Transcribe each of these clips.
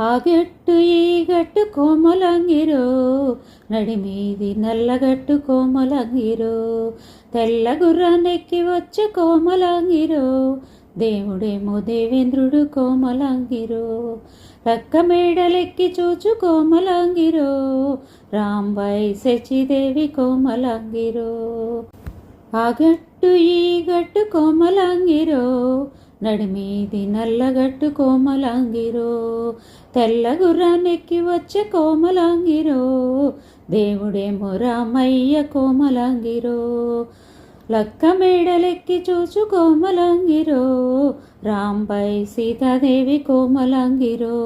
ఆగట్టు ఈ గట్టు కోమలంగిరో నడిమీది నల్లగట్టు కోమలంగిరో తెల్ల గుర్రానెక్కి వచ్చే కోమలంగిరో దేవుడేమో దేవేంద్రుడు కోమలంగిరో రక్క మేడలెక్కి చూచు కోమలంగిరో రాంబాయి శచిదేవి కోమలంగిరో. ఆగట్టు ఈ గట్టు కోమలాంగిరో నడిమీది నల్లగట్టు కోమలాంగిరో తెల్ల గుర్రాన్నెక్కి వచ్చే కోమలాంగిరో దేవుడేమో రామయ్య కోమలాంగిరో లక్క మేడలెక్కి చూచు కోమలాంగిరో రాంబై సీతాదేవి కోమలాంగిరో.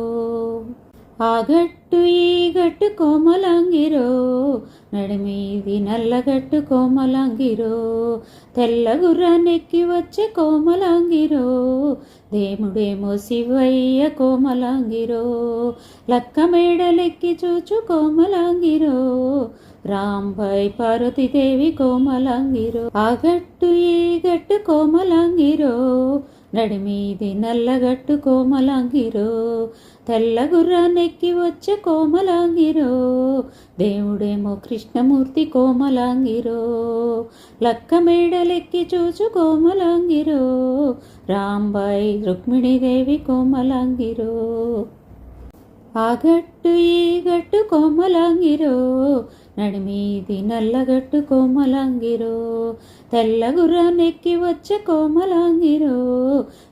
ఆ గట్టు ఈ గట్టు కోమలాంగిరో నడిమీది నల్లగట్టు కోమలాంగిరో తెల్ల నెక్కి వచ్చే కోమలాంగిరో దేవుడేమో శివయ్య కోమలాంగిరో లక్క మేడలెక్కి చూచు కోమలాంగిరో రాంబాయ్ పార్వతీదేవి కోమలాంగిరో ఆ గట్టు ఈ గట్టు కోమలాంగిరో నడిమీది నల్లగట్టు కోమలాంగిరో తెల్ల నెక్కి వచ్చే కోమలాంగిరో దేవుడేమో కృష్ణమూర్తి కోమలాంగిరో లక్క మేడలెక్కి చూచు కోమలాంగిరో రాంబాయి రుక్మిణీదేవి కోమలాంగిరో. ఆ గట్టు ఈ గట్టు కోమలాంగిరో నడిమీది నల్లగట్టు కోమలాంగిరో తెల్ల నెక్కి వచ్చే కోమలాంగిరో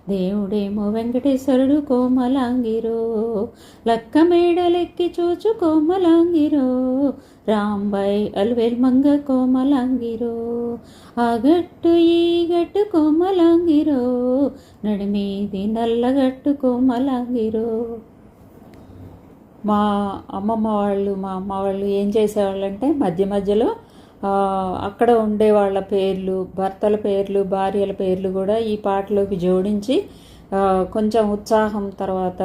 దేవుడేమో వెంకటేశ్వరుడు కోమలాంగిరో లక్క మేడలెక్కి చూచు కోమలాంగిరో రాంబాయ్ అల్వేల్ మంగ కోమలాంగిరో ఆ గట్టు ఈ గట్టు కోమలాంగిరో నడిమీది నల్లగట్టు కోమలాంగిరో. మా అమ్మమ్మ వాళ్ళు మా అమ్మ వాళ్ళు ఏం చేసేవాళ్ళు అంటే మధ్య మధ్యలో అక్కడ ఉండే వాళ్ళ పేర్లు భర్తల పేర్లు భార్యల పేర్లు కూడా ఈ పాటలోకి జోడించి కొంచెం ఉత్సాహం తర్వాత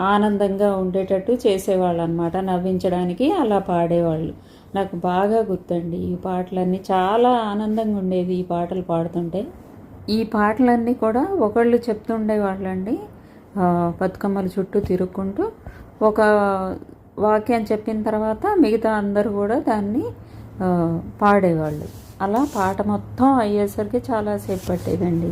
ఆనందంగా ఉండేటట్టు చేసేవాళ్ళు అనమాట నవ్వించడానికి అలా పాడేవాళ్ళు. నాకు బాగా గుర్తండి ఈ పాటలన్నీ. చాలా ఆనందంగా ఉండేది ఈ పాటలు పాడుతుంటే. ఈ పాటలన్నీ కూడా ఒకళ్ళు చెప్తుండేవాళ్ళండి. ఆ, బతుకమ్మల చుట్టూ తిరుక్కుంటూ ఒక వాక్యం చెప్పిన తర్వాత మిగతా అందరూ కూడా దాన్ని పాడేవాళ్ళు. అలా పాట మొత్తం అయ్యేసరికి చాలాసేపు పట్టేదండి.